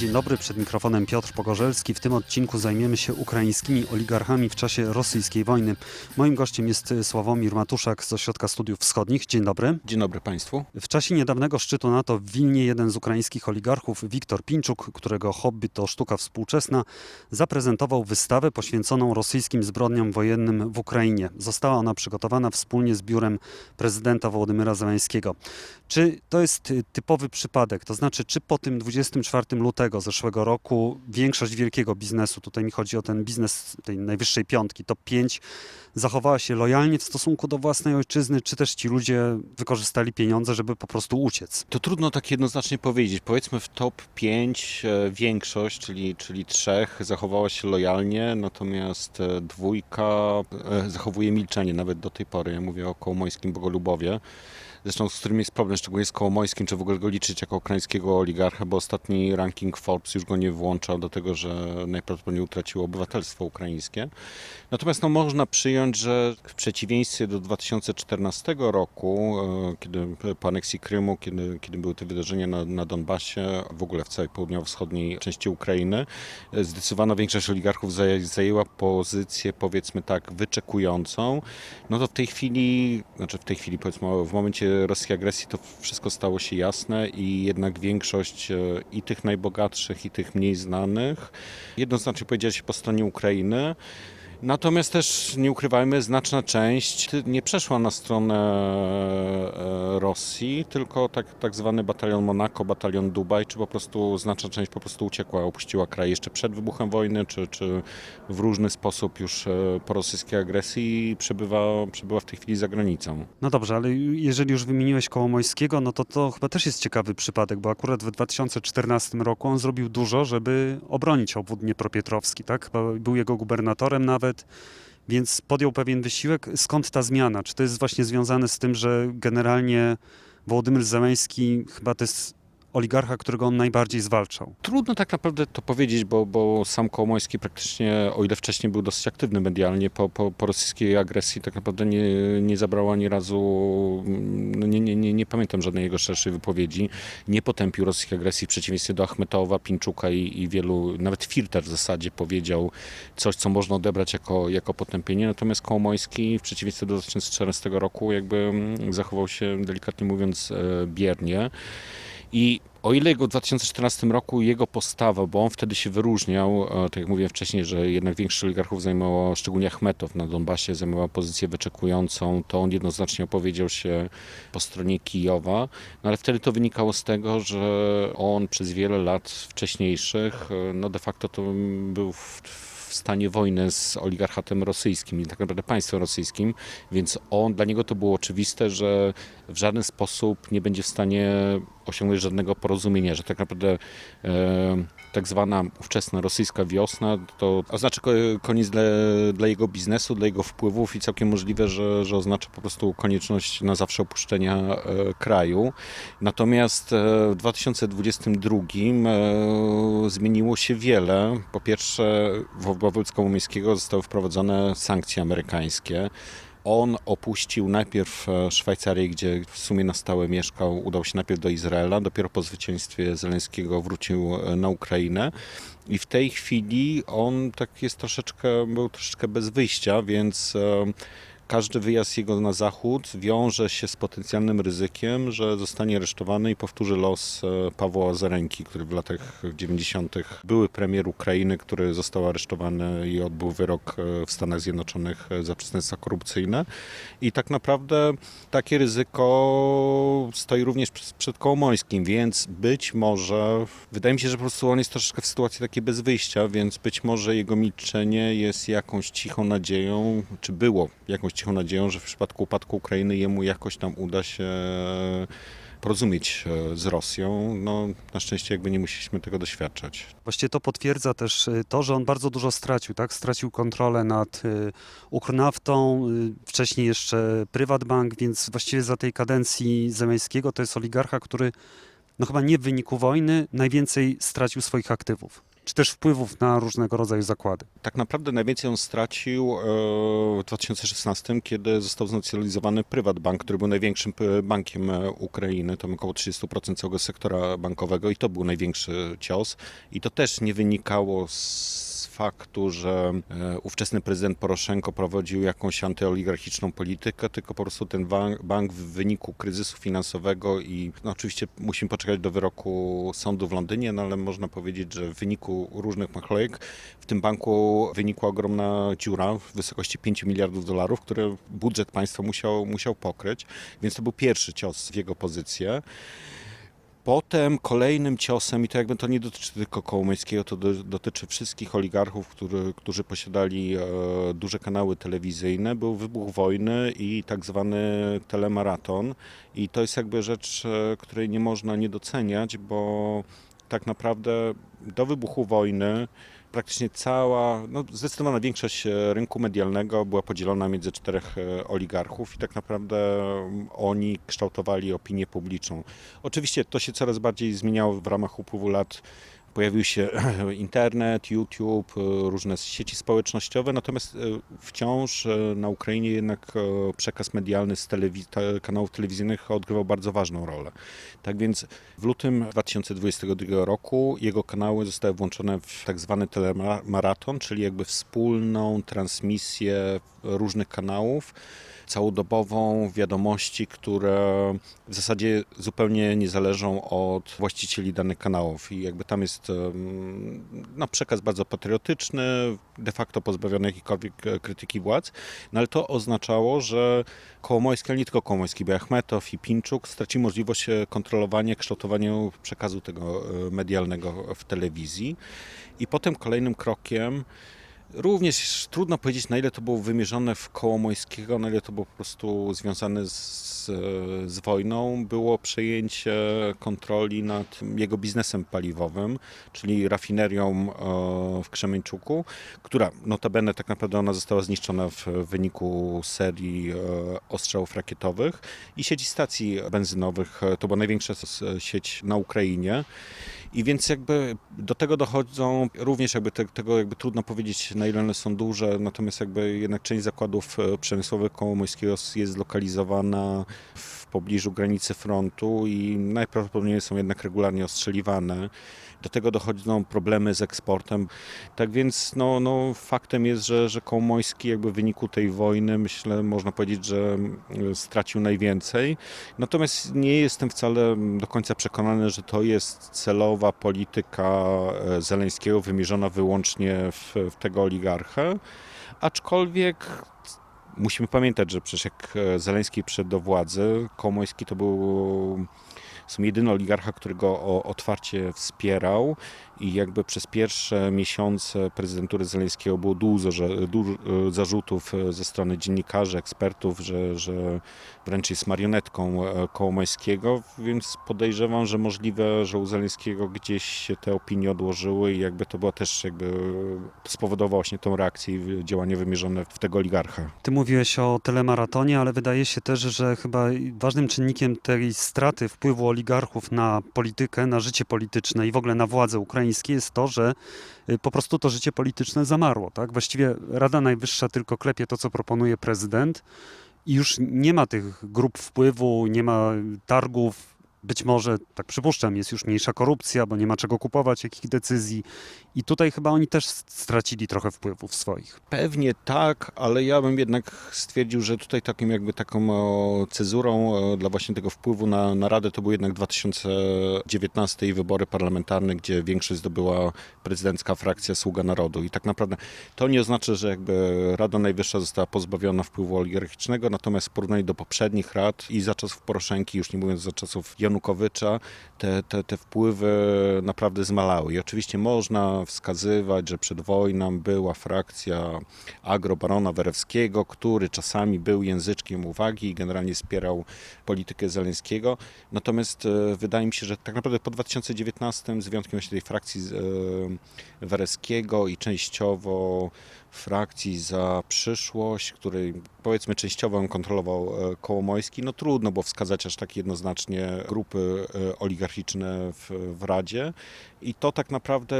Dzień dobry, przed mikrofonem Piotr Pogorzelski. W tym odcinku zajmiemy się ukraińskimi oligarchami w czasie rosyjskiej wojny. Moim gościem jest Sławomir Matuszak z Ośrodka Studiów Wschodnich. Dzień dobry. Dzień dobry Państwu. W czasie niedawnego szczytu NATO w Wilnie jeden z ukraińskich oligarchów, Wiktor Pinczuk, którego hobby to sztuka współczesna, zaprezentował wystawę poświęconą rosyjskim zbrodniom wojennym w Ukrainie. Została ona przygotowana wspólnie z biurem prezydenta Wołodymyra Zeleńskiego. Czy to jest typowy przypadek? To znaczy, czy po tym 24 lutego zeszłego roku większość wielkiego biznesu, tutaj mi chodzi o ten biznes tej najwyższej piątki, top 5, zachowała się lojalnie w stosunku do własnej ojczyzny, czy też ci ludzie wykorzystali pieniądze, żeby po prostu uciec? To trudno tak jednoznacznie powiedzieć. Powiedzmy w top 5 e, większość, czyli, czyli trzech, zachowała się lojalnie, natomiast e, dwójka e, zachowuje milczenie nawet do tej pory. Ja mówię o Kołomońskim Bogolubowie. Zresztą z którym jest problem, szczególnie z Kołomońskim, czy w ogóle go liczyć jako ukraińskiego oligarcha, bo ostatni ranking Forbes już go nie włączał do tego, że najprawdopodobniej utracił obywatelstwo ukraińskie. Natomiast no, można przyjąć, że w przeciwieństwie do 2014 roku, e, kiedy po aneksji Krymu, kiedy, kiedy były te wydarzenia na, na Donbasie, w ogóle w całej południowo-wschodniej części Ukrainy, e, zdecydowana większość oligarchów zaję- zajęła pozycję, powiedzmy tak, wyczekującą. No to w tej chwili, znaczy w tej chwili, powiedzmy, w momencie rosyjskiej agresji to wszystko stało się jasne i jednak większość e, i tych najbogatszych, i tych mniej znanych jednoznacznie powiedziała się po stronie Ukrainy. Natomiast też nie ukrywajmy, znaczna część nie przeszła na stronę e, Rosji, tylko tak, tak zwany batalion Monako, batalion Dubaj, czy po prostu znaczna część po prostu uciekła, opuściła kraj jeszcze przed wybuchem wojny, czy, czy w różny sposób już e, po rosyjskiej agresji przebywa, przebywa w tej chwili za granicą. No dobrze, ale jeżeli już wymieniłeś Kołomojskiego, no to to chyba też jest ciekawy przypadek, bo akurat w 2014 roku on zrobił dużo, żeby obronić obwód Dniepropietrowski, tak? Był jego gubernatorem nawet, więc podjął pewien wysiłek. Skąd ta zmiana? Czy to jest właśnie związane z tym, że generalnie Wołodymyr Zeleński chyba to jest oligarcha, którego on najbardziej zwalczał? Trudno tak naprawdę to powiedzieć, bo, bo sam Kołomoński praktycznie, o ile wcześniej był dosyć aktywny medialnie, po, po, po rosyjskiej agresji tak naprawdę nie, nie zabrał ani razu, no nie, nie, nie, nie pamiętam żadnej jego szerszej wypowiedzi, nie potępił rosyjskiej agresji w przeciwieństwie do Achmetowa, Pinczuka i, i wielu, nawet Filter w zasadzie powiedział coś, co można odebrać jako, jako potępienie, natomiast Kołomoński w przeciwieństwie do 2014 roku jakby zachował się delikatnie mówiąc e, biernie. I o ile jego w 2014 roku jego postawa, bo on wtedy się wyróżniał, e, tak jak mówiłem wcześniej, że jednak większość oligarchów zajmowało, szczególnie Achmetow na Donbasie, zajmował pozycję wyczekującą, to on jednoznacznie opowiedział się po stronie Kijowa, no ale wtedy to wynikało z tego, że on przez wiele lat wcześniejszych, e, no de facto to był w, w stanie wojny z oligarchatem rosyjskim i tak naprawdę państwem rosyjskim, więc on, dla niego to było oczywiste, że w żaden sposób nie będzie w stanie osiągnąć żadnego porozumienia, że tak naprawdę e, tak zwana ówczesna rosyjska wiosna to oznacza ko- koniec dla, dla jego biznesu, dla jego wpływów i całkiem możliwe, że, że oznacza po prostu konieczność na zawsze opuszczenia e, kraju. Natomiast e, w 2022 e, zmieniło się wiele. Po pierwsze, wo- wobec Kołomiejskiego zostały wprowadzone sankcje amerykańskie. On opuścił najpierw e, Szwajcarię, gdzie w sumie na stałe mieszkał, udał się najpierw do Izraela, dopiero po zwycięstwie Zeleńskiego wrócił e, na Ukrainę. I w tej chwili on tak jest troszeczkę, był troszeczkę bez wyjścia, więc e, każdy wyjazd jego na zachód wiąże się z potencjalnym ryzykiem, że zostanie aresztowany i powtórzy los e, Pawła Zarenki, który w latach 90. były premier Ukrainy, który został aresztowany i odbył wyrok e, w Stanach Zjednoczonych e, za przestępstwa korupcyjne. I tak naprawdę takie ryzyko stoi również przed Kołomońskim, więc być może, wydaje mi się, że po prostu on jest troszeczkę w sytuacji takiej bez wyjścia, więc być może jego milczenie jest jakąś cichą nadzieją, czy było jakąś cichą nadzieją, że w przypadku upadku Ukrainy jemu jakoś tam uda się porozumieć e, z Rosją. No, na szczęście jakby nie musieliśmy tego doświadczać. Właściwie to potwierdza też y, to, że on bardzo dużo stracił, tak? Stracił kontrolę nad Ukrnaftą, wcześniej jeszcze Privatbank, więc właściwie za tej kadencji Zeleńskiego to jest oligarcha, który no chyba nie w wyniku wojny najwięcej stracił swoich aktywów. Czy też wpływów na różnego rodzaju zakłady. Tak naprawdę najwięcej on stracił e, w 2016, kiedy został znacjonalizowany Prywatbank, który był największym e, bankiem e, Ukrainy, tam około 30% całego sektora bankowego i to był największy cios. I to też nie wynikało z faktu, że e, ówczesny prezydent Poroszenko prowadził jakąś antyoligarchiczną politykę, tylko po prostu ten bank, w wyniku kryzysu finansowego i no oczywiście musimy poczekać do wyroku sądu w Londynie, no ale można powiedzieć, że w wyniku różnych machlojek w tym banku wynikła ogromna dziura w wysokości 5 miliardów dolarów, które budżet państwa musiał, musiał pokryć, więc to był pierwszy cios w jego pozycję. Potem kolejnym ciosem, i to jakby to nie dotyczy tylko Kołomiejskiego, to do, dotyczy wszystkich oligarchów, który, którzy posiadali e, duże kanały telewizyjne, był wybuch wojny i tak zwany telemaraton. I to jest jakby rzecz, e, której nie można nie doceniać, bo tak naprawdę do wybuchu wojny praktycznie cała, no zdecydowana większość e, rynku medialnego była podzielona między czterech e, oligarchów i tak naprawdę oni kształtowali opinię publiczną. Oczywiście to się coraz bardziej zmieniało w ramach upływu lat. Pojawił się internet, YouTube, e, różne sieci społecznościowe, natomiast e, wciąż e, na Ukrainie jednak przekaz medialny z telewiz- te- kanałów telewizyjnych odgrywał bardzo ważną rolę. Tak więc w lutym 2022 roku jego kanały zostały włączone w tak zwany telemaraton, czyli jakby wspólną transmisję różnych kanałów, całodobową wiadomości, które w zasadzie zupełnie nie zależą od właścicieli danych kanałów i jakby tam jest em, no, przekaz bardzo patriotyczny, de facto pozbawiony jakiejkolwiek e, krytyki władz, no ale to oznaczało, że Kołomojski, ale nie tylko Kołomojski, bo Achmetow i Pinczuk stracili możliwość e, kontrolowania, kształtowania przekazu tego e, medialnego w telewizji. I potem kolejnym krokiem Również trudno powiedzieć, na ile to było wymierzone w Kołomojskiego, na ile to było po prostu związane z, z wojną. Było przejęcie kontroli nad jego biznesem paliwowym, czyli rafinerią e, w Krzemieńczuku, która notabene tak naprawdę ona została zniszczona w wyniku serii e, ostrzałów rakietowych i sieci stacji benzynowych. To była największa sieć na Ukrainie. I więc jakby do tego dochodzą również jakby te, tego jakby trudno powiedzieć na ile one są duże, natomiast jakby jednak część zakładów e, przemysłowych Kołomojskiego jest zlokalizowana w pobliżu granicy frontu i najprawdopodobniej są jednak regularnie ostrzeliwane. Do tego dochodzą problemy z eksportem. Tak więc no, no, faktem jest, że, że Kołomojski jakby w wyniku tej wojny myślę można powiedzieć, że mm, stracił najwięcej. Natomiast nie jestem wcale do końca przekonany, że to jest celowa polityka e, Zeleńskiego wymierzona wyłącznie w, w tego oligarchę. Aczkolwiek musimy pamiętać, że przecież jak e, Zeleński przyszedł do władzy, Kołomoński to był w sumie jedyny oligarcha, którego o- otwarcie wspierał i jakby przez pierwsze miesiące prezydentury Zeleńskiego było dużo, że, dużo e, zarzutów e, ze strony dziennikarzy, ekspertów, że, że wręcz jest marionetką e, Kołomońskiego, więc podejrzewam, że możliwe, że u Zeleńskiego gdzieś się te opinie odłożyły i jakby to było też jakby to spowodowało właśnie tą reakcję i działanie wymierzone w tego oligarchę. Ty mówiłeś o telemaratonie, ale wydaje się też, że chyba ważnym czynnikiem tej straty wpływu oligarchów na politykę, na życie polityczne i w ogóle na władzę jest to, że y, po prostu to życie polityczne zamarło. Tak? Właściwie Rada Najwyższa tylko klepie to, co proponuje prezydent i już nie ma tych grup wpływu, nie ma targów. Być może, tak przypuszczam, jest już mniejsza korupcja, bo nie ma czego kupować, jakich decyzji. I tutaj chyba oni też stracili trochę wpływów swoich. Pewnie tak, ale ja bym jednak stwierdził, że tutaj takim jakby taką cezurą dla właśnie tego wpływu na, na Radę to był jednak 2019 i wybory parlamentarne, gdzie większość zdobyła prezydencka frakcja Sługa Narodu. I tak naprawdę to nie oznacza, że jakby Rada Najwyższa została pozbawiona wpływu oligarchicznego, natomiast w porównaniu do poprzednich rad i za czasów Poroszenki, już nie mówiąc za czasów Janukowycza, te, te, te wpływy naprawdę zmalały. I oczywiście można wskazywać, że przed wojną była frakcja agrobarona Werewskiego, który czasami był języczkiem uwagi i generalnie wspierał politykę Zeleńskiego. Natomiast e, wydaje mi się, że tak naprawdę po 2019, z wyjątkiem właśnie tej frakcji e, Werewskiego i częściowo frakcji za przyszłość, której powiedzmy częściowo kontrolował e, Kołomojski, no trudno było wskazać aż tak jednoznacznie grupy e, oligarchiczne w, w Radzie i to tak naprawdę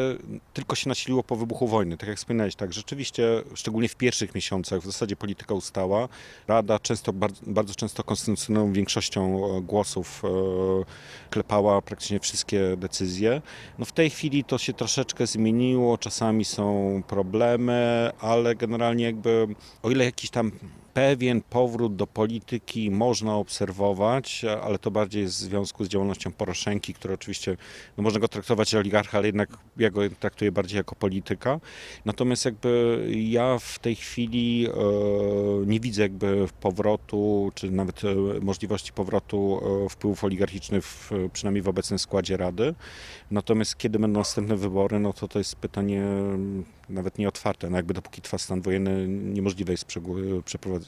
tylko się nasiliło po wybuchu wojny. Tak jak wspominałeś, tak, rzeczywiście, szczególnie w pierwszych miesiącach w zasadzie polityka ustała. Rada często, bardzo, bardzo często konstytucyjną większością e, głosów e, klepała praktycznie wszystkie decyzje. No w tej chwili to się troszeczkę zmieniło, czasami są problemy, ale generalnie jakby o ile jakiś tam pewien powrót do polityki można obserwować, ale to bardziej jest w związku z działalnością Poroszenki, który oczywiście, no można go traktować jak oligarcha, ale jednak ja go traktuję bardziej jako polityka. Natomiast jakby ja w tej chwili e, nie widzę jakby powrotu, czy nawet e, możliwości powrotu e, wpływów oligarchicznych, w, przynajmniej w obecnym składzie Rady. Natomiast kiedy będą następne wybory, no to to jest pytanie mm, nawet nie otwarte. No jakby dopóki trwa stan wojenny, niemożliwe jest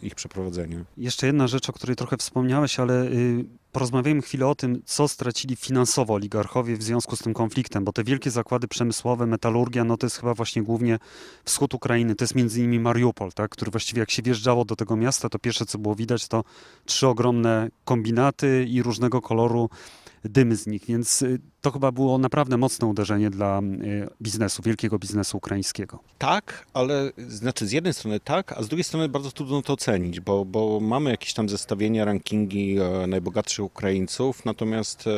ich przeprowadzenie. Jeszcze jedna rzecz, o której trochę wspomniałeś, ale y, porozmawiajmy chwilę o tym, co stracili finansowo oligarchowie w związku z tym konfliktem, bo te wielkie zakłady przemysłowe, metalurgia, no to jest chyba właśnie głównie wschód Ukrainy, to jest między innymi Mariupol, tak, który właściwie jak się wjeżdżało do tego miasta, to pierwsze co było widać to trzy ogromne kombinaty i różnego koloru dymy z nich, więc y, to chyba było naprawdę mocne uderzenie dla y, biznesu, wielkiego biznesu ukraińskiego. Tak, ale znaczy z jednej strony tak, a z drugiej strony bardzo trudno to ocenić, bo, bo mamy jakieś tam zestawienia, rankingi e, najbogatszych Ukraińców, natomiast e,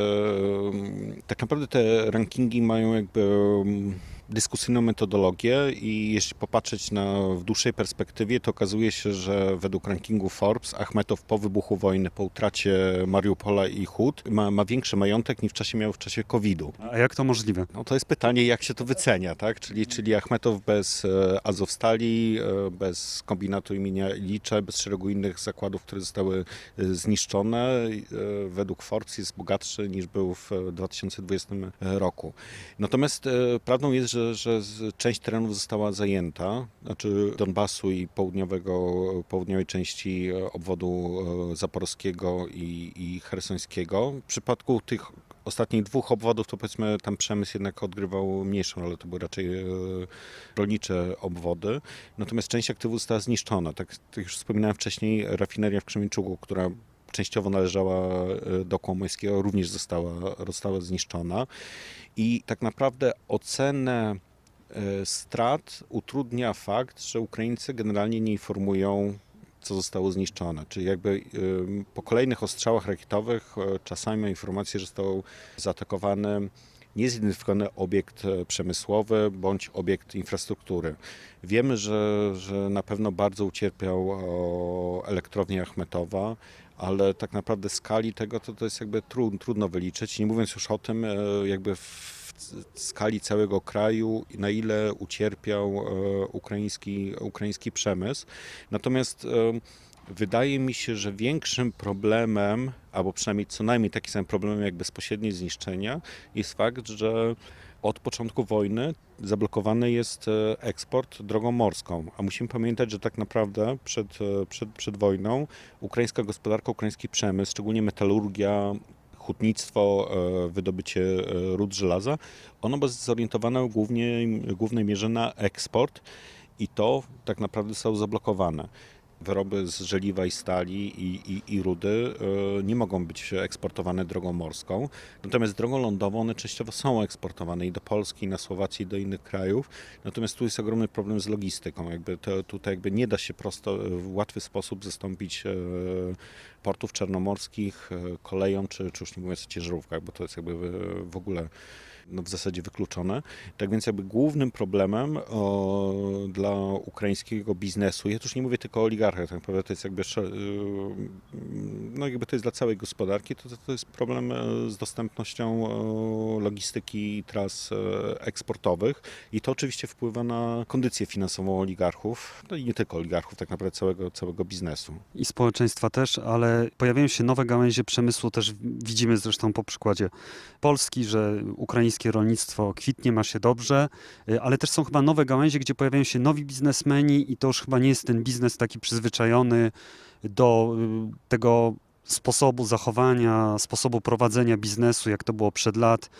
tak naprawdę te rankingi mają jakby dyskusyjną metodologię i jeśli popatrzeć na w dłuższej perspektywie, to okazuje się, że według rankingu Forbes Achmetow po wybuchu wojny, po utracie Mariupola i Hut ma, ma większy majątek niż w czasie miał w czasie COVID-u. A jak to możliwe? No to jest pytanie, jak się to wycenia, tak? Czyli, czyli Achmetow bez e, Azowstali, e, bez kombinatu imienia Ilicza, bez szeregu innych zakładów, które zostały e, zniszczone, według Forbes jest bogatszy niż był w e, 2020 roku. Natomiast prawdą jest, że, że część terenów została zajęta, znaczy Donbasu i południowego, południowej części e, obwodu e, zaporowskiego i, i. W przypadku tych ostatnich dwóch obwodów, to powiedzmy tam przemysł jednak odgrywał mniejszą rolę, to były raczej e, rolnicze obwody. Natomiast część aktywów została zniszczona. Tak, tak już wspominałem wcześniej, rafineria w Krzemieńczugu, która częściowo należała e, do Kołomońskiego, również została, została zniszczona. I tak naprawdę ocenę e, strat utrudnia fakt, że Ukraińcy generalnie nie informują co zostało zniszczone. Czyli jakby ym, po kolejnych ostrzałach rakietowych e, czasami ma informację, że został zaatakowany niezidentyfikowany obiekt e, przemysłowy bądź obiekt infrastruktury. Wiemy, że, że na pewno bardzo ucierpiał elektrownia Achmetowa, ale tak naprawdę skali tego to, to jest jakby trud, trudno wyliczyć. Nie mówiąc już o tym, e, jakby w skali całego kraju, na ile ucierpiał e, ukraiński, ukraiński przemysł. Natomiast e, wydaje mi się, że większym problemem, albo przynajmniej co najmniej taki sam problemem jak bezpośrednie zniszczenia, jest fakt, że od początku wojny zablokowany jest e, eksport drogą morską. A musimy pamiętać, że tak naprawdę przed, e, przed, przed wojną ukraińska gospodarka, ukraiński przemysł, szczególnie metalurgia, hutnictwo, e, wydobycie rud żelaza, ono było zorientowane głównie, w głównej mierze na eksport i to tak naprawdę zostało zablokowane. Wyroby z żeliwa i stali i, i, i rudy e, nie mogą być eksportowane drogą morską, natomiast drogą lądową one częściowo są eksportowane i do Polski, i na Słowację, i do innych krajów. Natomiast tu jest ogromny problem z logistyką. Jakby to, tutaj jakby nie da się prosto w łatwy sposób zastąpić e, portów czarnomorskich e, koleją, czy, czy już nie mówiąc o ciężarówkach, bo to jest jakby w ogóle no, w zasadzie wykluczone. Tak więc jakby głównym problemem o, dla ukraińskiego biznesu, ja już nie mówię tylko o oligarchach, tak naprawdę to jest jakby, y, no jakby to jest dla całej gospodarki, to, to, jest problem e, z dostępnością logistyki i tras e, eksportowych i to oczywiście wpływa na kondycję finansową oligarchów, no i nie tylko oligarchów, tak naprawdę całego, całego biznesu. i społeczeństwa też, ale pojawiają się nowe gałęzie przemysłu, też widzimy zresztą po przykładzie Polski, że ukraińskie rolnictwo kwitnie, ma się dobrze, y, ale też są chyba nowe gałęzie, gdzie pojawiają się nowi biznesmeni i to już chyba nie jest ten biznes taki przyzwyczajony do y, tego sposobu zachowania, sposobu prowadzenia biznesu, jak to było przed lat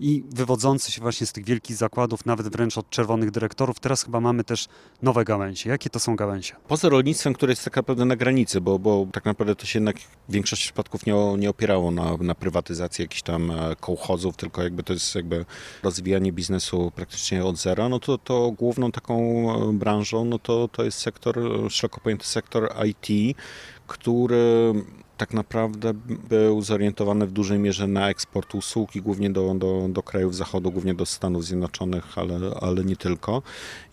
i wywodzący się właśnie z tych wielkich zakładów, nawet wręcz od czerwonych dyrektorów. Teraz chyba mamy też nowe gałęzie. Jakie to są gałęzie? Poza rolnictwem, które jest tak naprawdę na granicy, bo, bo tak naprawdę to się jednak w większości przypadków nie, nie opierało na, na prywatyzacji jakichś tam e, kołchozów, tylko jakby to jest jakby rozwijanie biznesu praktycznie od zera, no to, to główną taką e, branżą, no to, to jest sektor, szeroko pojęty sektor IT, który tak naprawdę był zorientowany w dużej mierze na eksport usług i głównie do, do, do krajów zachodu, głównie do Stanów Zjednoczonych, ale, ale nie tylko.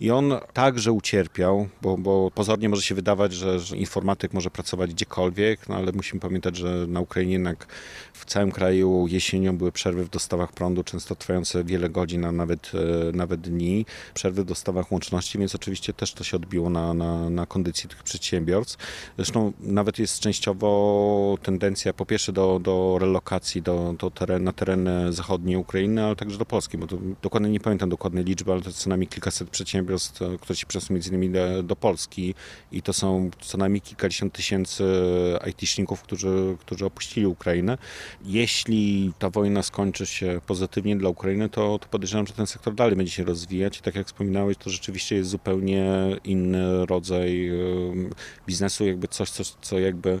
I on także ucierpiał, bo, bo pozornie może się wydawać, że, że informatyk może pracować gdziekolwiek, no ale musimy pamiętać, że na Ukrainie jednak w całym kraju jesienią były przerwy w dostawach prądu, często trwające wiele godzin, a nawet, e, nawet dni, przerwy w dostawach łączności, więc oczywiście też to się odbiło na, na, na kondycji tych przedsiębiorstw. Zresztą nawet jest częściowo tendencja po pierwsze do, do relokacji do, do teren, na tereny zachodniej Ukrainy, ale także do Polski, bo to dokładnie nie pamiętam dokładnej liczby, ale to co najmniej kilkaset przedsiębiorstw, e, które się przesuną między innymi do, do Polski i to są co najmniej kilkadziesiąt tysięcy IT-szników, którzy, którzy opuścili Ukrainę. Jeśli ta wojna skończy się pozytywnie dla Ukrainy, to, to podejrzewam, że ten sektor dalej będzie się rozwijać i tak jak wspominałeś, to rzeczywiście jest zupełnie inny rodzaj em, biznesu, jakby coś, co, co jakby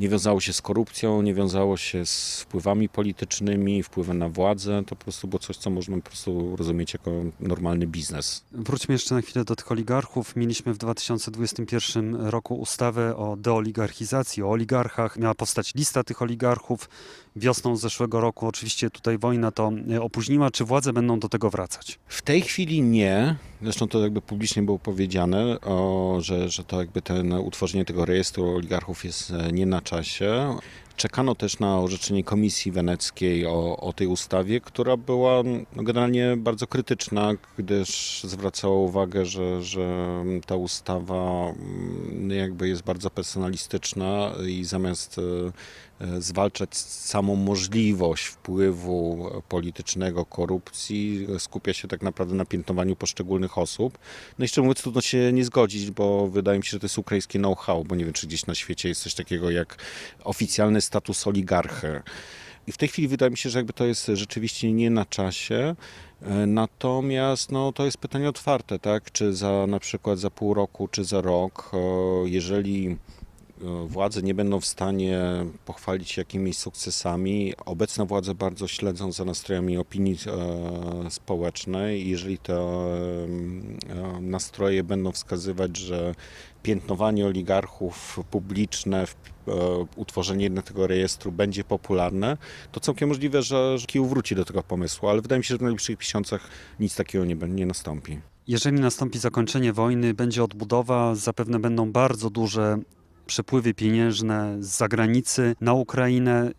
nie wiązało się z korupcją, nie wiązało się z wpływami politycznymi, wpływem na władzę, to po prostu było coś, co można po prostu rozumieć jako normalny biznes. Wróćmy jeszcze na chwilę do tych oligarchów. Mieliśmy w 2021 roku ustawę o deoligarchizacji, o oligarchach. Miała powstać lista tych oligarchów. Wiosną zeszłego roku oczywiście tutaj wojna to opóźniła. Czy władze będą do tego wracać? W tej chwili nie. Zresztą to jakby publicznie było powiedziane, o, że, że to jakby ten utworzenie tego rejestru oligarchów jest e, nie na czasie. Czekano też na orzeczenie Komisji Weneckiej o, o tej ustawie, która była no, generalnie bardzo krytyczna, gdyż zwracała uwagę, że, że ta ustawa mm, jakby jest bardzo personalistyczna i zamiast e, zwalczać samą możliwość wpływu politycznego, korupcji, skupia się tak naprawdę na piętnowaniu poszczególnych osób. No i szczerze mówiąc, trudno się nie zgodzić, bo wydaje mi się, że to jest ukraińskie know-how, bo nie wiem, czy gdzieś na świecie jest coś takiego jak oficjalny status oligarchy. I w tej chwili wydaje mi się, że jakby to jest rzeczywiście nie na czasie. E, Natomiast no, to jest pytanie otwarte, tak? Czy za na przykład za pół roku, czy za rok, e, jeżeli władze nie będą w stanie pochwalić się jakimiś sukcesami. Obecne władze bardzo śledzą za nastrojami opinii e, społecznej. Jeżeli te e, nastroje będą wskazywać, że piętnowanie oligarchów publiczne, e, utworzenie jednego rejestru będzie popularne, to całkiem możliwe, że, Kijów wróci do tego pomysłu, ale wydaje mi się, że w najbliższych miesiącach nic takiego nie, nie nastąpi. Jeżeli nastąpi zakończenie wojny, będzie odbudowa, zapewne będą bardzo duże przepływy pieniężne z zagranicy na Ukrainę.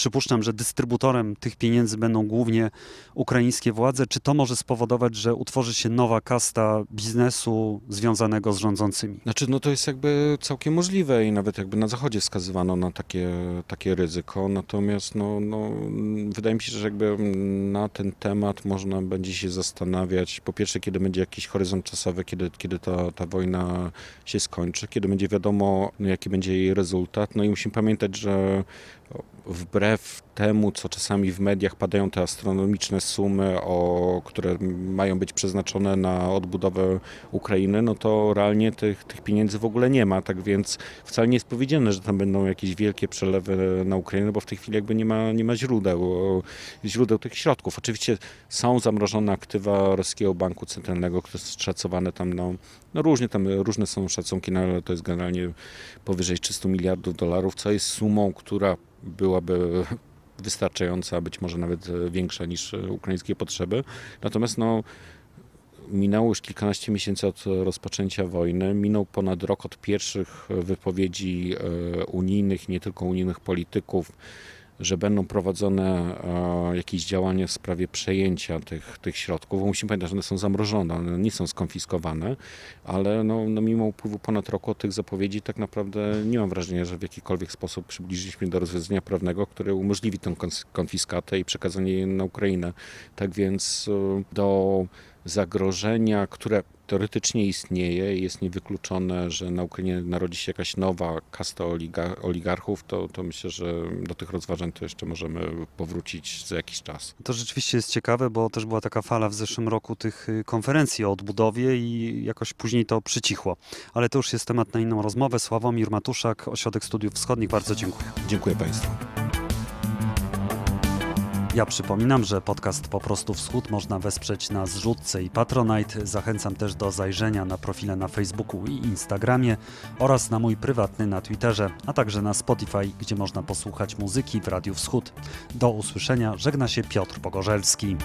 Przypuszczam, że dystrybutorem tych pieniędzy będą głównie ukraińskie władze. Czy to może spowodować, że utworzy się nowa kasta biznesu związanego z rządzącymi? Znaczy, no to jest jakby całkiem możliwe i nawet jakby na zachodzie wskazywano na takie, takie ryzyko, natomiast no, no, wydaje mi się, że jakby na ten temat można będzie się zastanawiać, po pierwsze, kiedy będzie jakiś horyzont czasowy, kiedy, kiedy ta, ta wojna się skończy, kiedy będzie wiadomo, jaki będzie jej rezultat, no i musimy pamiętać, że wbrew temu, co czasami w mediach padają te astronomiczne sumy, o, które mają być przeznaczone na odbudowę Ukrainy, no to realnie tych, tych pieniędzy w ogóle nie ma, tak więc wcale nie jest powiedziane, że tam będą jakieś wielkie przelewy na Ukrainę, bo w tej chwili jakby nie ma, nie ma źródeł, źródeł tych środków. Oczywiście są zamrożone aktywa Rosyjskiego Banku Centralnego, które są szacowane tam, no, no różnie tam, różne są szacunki, no, ale to jest generalnie powyżej 300 miliardów dolarów, co jest sumą, która byłaby wystarczająca, być może nawet e, większa niż e, ukraińskie potrzeby. Natomiast no, minęło już kilkanaście miesięcy od rozpoczęcia wojny, minął ponad rok od pierwszych wypowiedzi e, unijnych, nie tylko unijnych polityków, że będą prowadzone e, jakieś działania w sprawie przejęcia tych, tych środków. Bo musimy pamiętać, że one są zamrożone, one nie są skonfiskowane, ale no, no mimo upływu ponad roku od tych zapowiedzi tak naprawdę nie mam wrażenia, że w jakikolwiek sposób przybliżyliśmy do rozwiązania prawnego, które umożliwi tę konfiskatę i przekazanie jej na Ukrainę. Tak więc e, do zagrożenia, które teoretycznie istnieje i jest niewykluczone, że na Ukrainie narodzi się jakaś nowa kasta oliga- oligarchów, to, to myślę, że do tych rozważań to jeszcze możemy powrócić za jakiś czas. To rzeczywiście jest ciekawe, bo też była taka fala w zeszłym roku tych y, konferencji o odbudowie i jakoś później to przycichło. Ale to już jest temat na inną rozmowę. Sławomir Matuszak, Ośrodek Studiów Wschodnich, bardzo dziękuję. Dziękuję Państwu. Ja przypominam, że podcast Po prostu Wschód można wesprzeć na zrzutce i Patronite. Zachęcam też do zajrzenia na profile na Facebooku i Instagramie oraz na mój prywatny na Twitterze, a także na Spotify, gdzie można posłuchać muzyki w Radiu Wschód. Do usłyszenia, żegna się Piotr Pogorzelski.